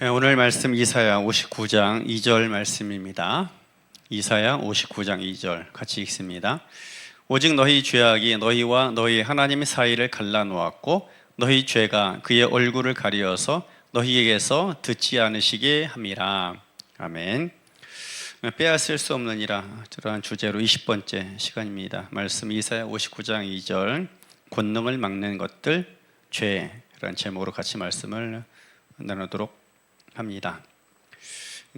네, 오늘 말씀 이사야 59장 2절 말씀입니다. 이사야 59장 2절 같이 읽습니다. 오직 너희 죄악이 너희와 너희 하나님의 사이를 갈라놓았고 너희 죄가 그의 얼굴을 가리어서 너희에게서 듣지 않으시게 함이라. 아멘. 빼앗을 수 없느니라 저러한 주제로 20번째 시간입니다. 말씀 이사야 59장 2절 권능을 막는 것들 죄라는 제목으로 같이 말씀을 나누도록 합니다.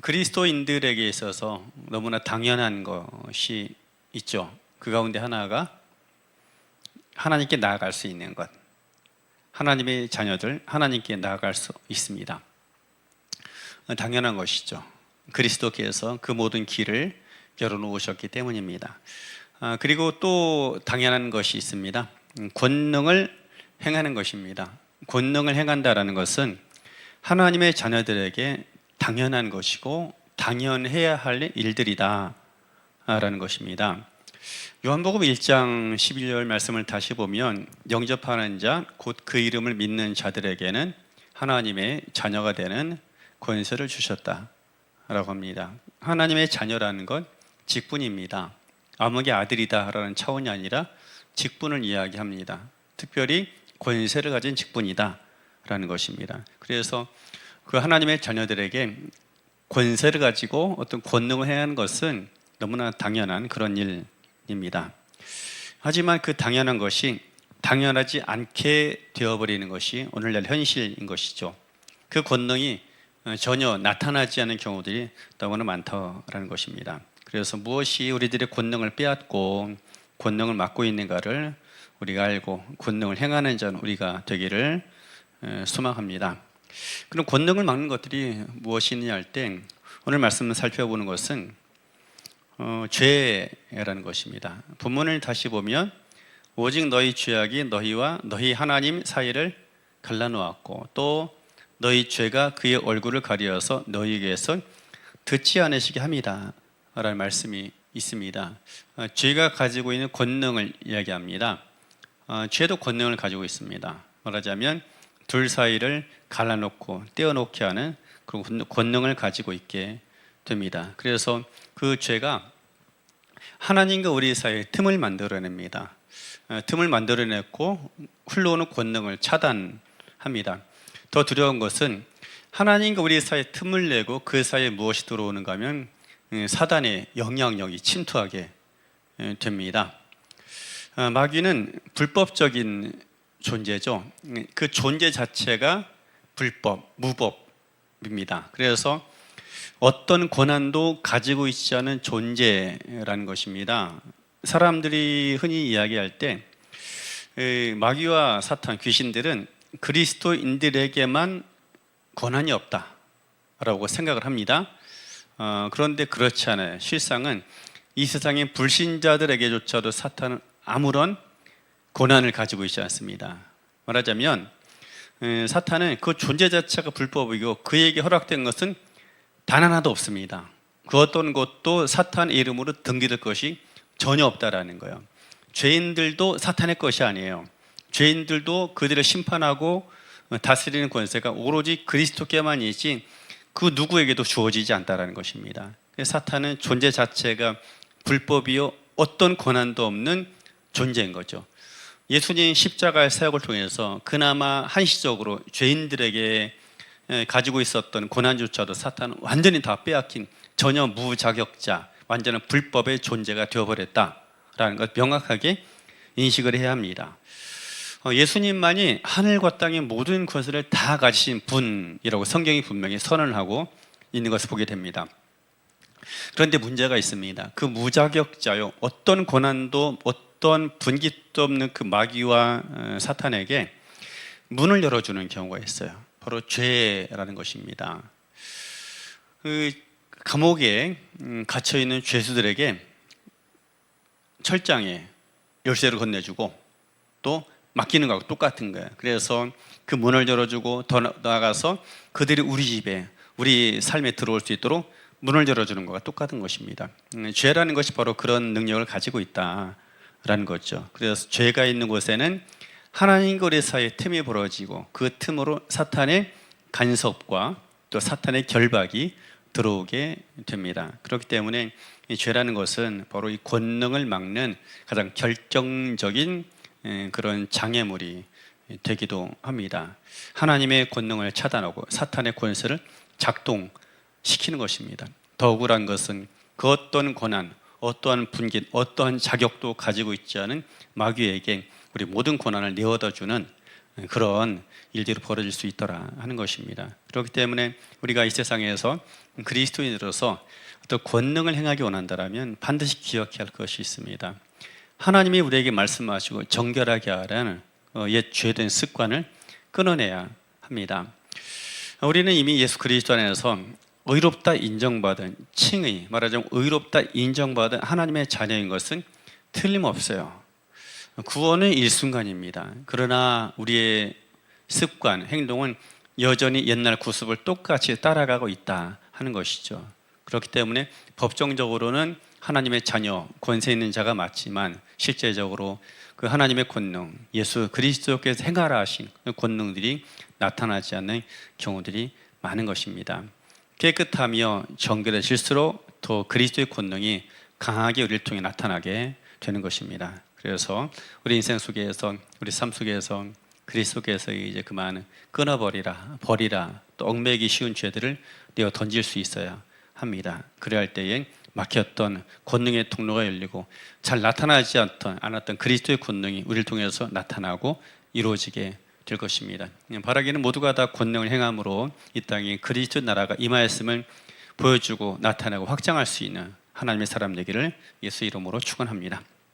그리스도인들에게 있어서 너무나 당연한 것이 있죠. 그 가운데 하나가 하나님께 나아갈 수 있는 것. 하나님의 자녀들 하나님께 나아갈 수 있습니다. 당연한 것이죠. 그리스도께서 그 모든 길을 열어놓으셨기 때문입니다. 아, 그리고 또 당연한 것이 있습니다. 권능을 행하는 것입니다. 권능을 행한다라는 것은 하나님의 자녀들에게 당연한 것이고 당연해야 할 일들이다 라는 것입니다. 요한복음 1장 11절 말씀을 다시 보면 영접하는 자 곧 그 이름을 믿는 자들에게는 하나님의 자녀가 되는 권세를 주셨다 라고 합니다. 하나님의 자녀라는 건 직분입니다. 아무개 아들이다라는 차원이 아니라 직분을 이야기합니다. 특별히 권세를 가진 직분이다 라는 것입니다. 그래서 그 하나님의 자녀들에게 권세를 가지고 어떤 권능을 해야 하는 것은 너무나 당연한 그런 일입니다. 하지만 그 당연한 것이 당연하지 않게 되어버리는 것이 오늘날 현실인 것이죠. 그 권능이 전혀 나타나지 않는 경우들이 너무나 많다라는 것입니다. 그래서 무엇이 우리들의 권능을 빼앗고 권능을 맡고 있는가를 우리가 알고 권능을 행하는 자 우리가 되기를 소망합니다. 그럼 권능을 막는 것들이 무엇이냐 할 때 오늘 말씀을 살펴보는 것은 어, 죄라는 것입니다. 본문을 다시 보면 오직 너희 죄악이 너희와 너희 하나님 사이를 갈라놓았고 또 너희 죄가 그의 얼굴을 가리어서 너희에게서 듣지 않으시게 합니다. 라는 말씀이 있습니다. 어, 죄가 가지고 있는 권능을 이야기합니다. 어, 죄도 권능을 가지고 있습니다. 말하자면 둘 사이를 갈라놓고 떼어놓게 하는 그런 권능을 가지고 있게 됩니다. 그래서 그 죄가 하나님과 우리 사이에 틈을 만들어냅니다. 어, 틈을 만들어냈고 흘러오는 권능을 차단합니다. 더 두려운 것은 하나님과 우리 사이에 틈을 내고 그 사이에 무엇이 들어오는가 하면 음, 사단의 영향력이 침투하게 됩니다. 어, 마귀는 불법적인 존재죠. 그 존재 자체가 불법, 무법입니다. 그래서 어떤 권한도 가지고 있지 않은 존재라는 것입니다. 사람들이 흔히 이야기할 때 마귀와 사탄, 귀신들은 그리스도인들에게만 권한이 없다라고 생각을 합니다. 어, 그런데 그렇지 않아요. 실상은 이 세상의 불신자들에게조차도 사탄은 아무런 고난을 가지고 있지 않습니다. 말하자면 사탄은 그 존재 자체가 불법이고 그에게 허락된 것은 단 하나도 없습니다. 그 어떤 것도 사탄 이름으로 등기될 것이 전혀 없다라는 거예요. 죄인들도 사탄의 것이 아니에요. 죄인들도 그들을 심판하고 다스리는 권세가 오로지 그리스도께만이지 그 누구에게도 주어지지 않다라는 것입니다. 사탄은 존재 자체가 불법이요 어떤 권한도 없는 존재인 거죠. 예수님 십자가의 사역을 통해서 그나마 한시적으로 죄인들에게 가지고 있었던 고난조차도 사탄은 완전히 다 빼앗긴 전혀 무자격자, 완전한 불법의 존재가 되어버렸다라는 것 명확하게 인식을 해야 합니다. 어, 예수님만이 하늘과 땅의 모든 것을 다 가지신 분이라고 성경이 분명히 선언을 하고 있는 것을 보게 됩니다. 그런데 문제가 있습니다. 그 무자격자요, 어떤 고난도 어떤 분기도 없는 그 마귀와 어, 사탄에게 문을 열어주는 경우가 있어요. 바로 죄라는 것입니다. 그 감옥에 음, 갇혀 있는 죄수들에게 철장에 열쇠를 건네주고 또 맡기는 거하고 똑같은 거예요. 그래서 그 문을 열어주고 더 나아가서 그들이 우리 집에 우리 삶에 들어올 수 있도록 문을 열어주는 것과 똑같은 것입니다. 음, 죄라는 것이 바로 그런 능력을 가지고 있다. 라는 거죠. 그래서 죄가 있는 곳에는 하나님과 우리 사이에 틈이 벌어지고 그 틈으로 사탄의 간섭과 또 사탄의 결박이 들어오게 됩니다. 그렇기 때문에 이 죄라는 것은 바로 이 권능을 막는 가장 결정적인 에, 그런 장애물이 되기도 합니다. 하나님의 권능을 차단하고 사탄의 권세를 작동 시키는 것입니다. 더 억울한 것은 그 어떤 권한, 어떠한 분깃, 어떠한 자격도 가지고 있지 않은 마귀에게 우리 모든 권한을 내어다 주는 그런 일들이 벌어질 수 있더라 하는 것입니다. 그렇기 때문에 우리가 이 세상에서 그리스도인으로서 어떤 권능을 행하기 원한다면 반드시 기억해야 할 것이 있습니다. 하나님이 우리에게 말씀하시고 정결하게 하라는 어, 옛 죄된 습관을 끊어내야 합니다. 우리는 이미 예수 그리스도 안에서 의롭다 인정받은 칭의 말하자면 의롭다 인정받은 하나님의 자녀인 것은 틀림없어요. 구원은 일순간입니다. 그러나 우리의 습관, 행동은 여전히 옛날 구습을 똑같이 따라가고 있다 하는 것이죠. 그렇기 때문에 법정적으로는 하나님의 자녀, 권세 있는 자가 맞지만 실제적으로 그 하나님의 권능, 예수 그리스도께서 행하라 하신 그 권능들이 나타나지 않는 경우들이 많은 것입니다. 깨끗하며 정결해질수록 더 그리스도의 권능이 강하게 우리를 통해 나타나게 되는 것입니다. 그래서 우리 인생 속에서 우리 삶 속에서 그리스도께서 이제 그만 끊어버리라 버리라 또 얽매기 쉬운 죄들을 내어 던질 수 있어야 합니다. 그래야 할 때에 막혔던 권능의 통로가 열리고 잘 나타나지 않던 않았던 그리스도의 권능이 우리를 통해서 나타나고 이루어지게 될 것입니다. 바라기는 모두가 다 권능을 행함으로 이 땅에 그리스도 나라가 임하였음을 보여주고 나타내고 확장할 수 있는 하나님의 사람 되기를 예수 이름으로 축원합니다.